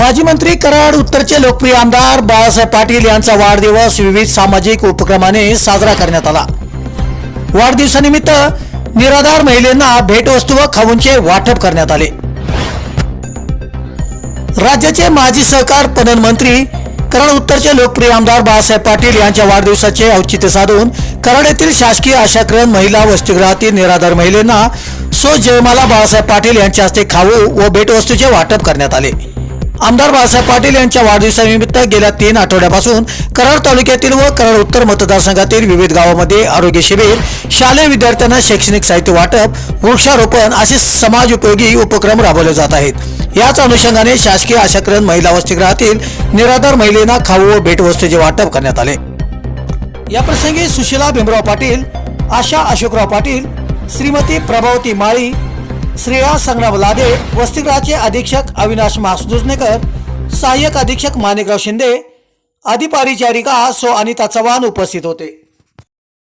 माजी मंत्री कराड उत्तरचे लोकप्रिय आमदार बाळासाहेब पाटील यांचा वाढदिवस विविध सामाजिक उपक्रमाने साजरा करण्यात आला. वाढदिवसानिमित्त निराधार महिलांना भेटवस्तू व खाऊंचे वाटप करण्यात आले. राज्याचे माजी सहकार पणन मंत्री कराड उत्तरचे लोकप्रिय आमदार बाळासाहेब पाटील यांच्या वाढदिवसाचे औचित्य साधून कराड येथील शासकीय आशाक्रम महिला वसतिगृहातील निराधार महिलांना सो जयमाला बाळासाहेब पाटील यांच्या हस्ते खाऊ व भेटवस्तूचे वाटप करण्यात आले. आमदार बाळासाहेब पाटील यांच्या वाढदिवसानिमित्त गेल्या तीन आठवड्यापासून कराड तालुक्यातील व कराड उत्तर मतदारसंघातील विविध गावामध्ये आरोग्य शिबिर शालेय विद्यार्थ्यांना शैक्षणिक साहित्य वाटप वृक्षारोपण असे समाज उपयोगी उपक्रम राबवले जात आहेत. याच अनुषंगाने शासकीय आशाकरण महिला वसतिगृहातील निराधार महिलेना खाऊ व भेटवस्तूचे वाटप करण्यात आले. या प्रसंगी सुशीला भीमराव पाटील आशा अशोकराव पाटील श्रीमती प्रभावती माळी श्रेया संग्राम लादे वसतिगृहाचे अधीक्षक अविनाश मासदुजनेकर सहाय्यक अधीक्षक माणिकराव शिंदे आदी परिचारिका सो अनिता चव्हाण उपस्थित होते.